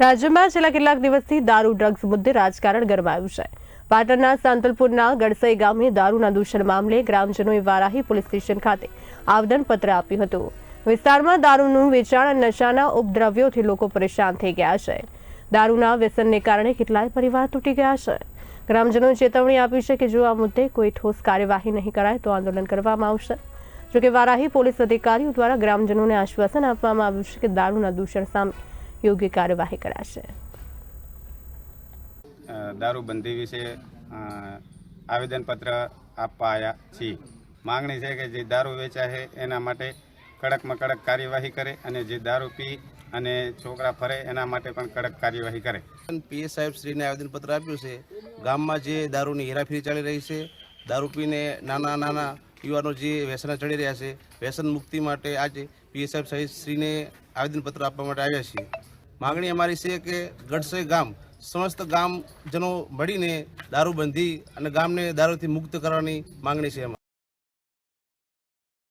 રાજ્યમાં છેલ્લા કેટલાક દિવસથી દારૂ, ડ્રગ્સ મુદ્દે રાજકારણ ગરમાયું છે. પાટણના સાંતલપુરના ગડસઈ ગામે દારૂના દૂષણ મામલે ગ્રામજનોએ વારાહી પોલીસ સ્ટેશન ખાતે આવેદનપત્ર આપ્યું હતું. વિસ્તારમાં દારૂનું વેચાણ અને નશાના ઉપદ્રવ્યોથી લોકો પરેશાન થઈ ગયા છે. દારૂના વ્યસનને કારણે કેટલાય પરિવાર તૂટી ગયા છે. ગ્રામજનોએ ચેતવણી આપી છે કે જો આ મુદ્દે કોઈ ઠોસ કાર્યવાહી નહીં કરાય, તો આંદોલન કરવામાં આવશે. જોકે વારાહી પોલીસ અધિકારીઓ દ્વારા ગ્રામજનોને આશ્વાસન આપવામાં આવ્યું છે કે દારૂના દૂષણ સામે યોગ્ય કાર્યવાહી કરાશે. દારૂબંધી વિશે આવેદનપત્ર આપવા આવ્યા છીએ માંગણી છે કે જે દારૂ વેચાશે છે એના માટે કડકમાં કડક કાર્યવાહી કરે અને જે દારૂ પી અને છોકરા ફરે એના માટે પણ કડક કાર્યવાહી કરે. પીએસ સાહેબ શ્રીને આવેદનપત્ર આપ્યું છે. ગામમાં જે દારૂની હેરાફેરી ચાલી રહી છે દારૂ પીને નાના નાના યુવાનો જે વ્યસન ચડી રહ્યા છે વ્યસન મુક્તિ માટે આજે પીએસ સાહેબ સાહેબ શ્રીને આવેદનપત્ર આપવા માટે આવ્યા છીએ. માગણી અમારી છે કે ગઢસઈ ગામ, સમસ્ત ગામજનો મળીને દારૂબંધી અને ગામને દારૂથી મુક્ત કરવાની માંગણી છે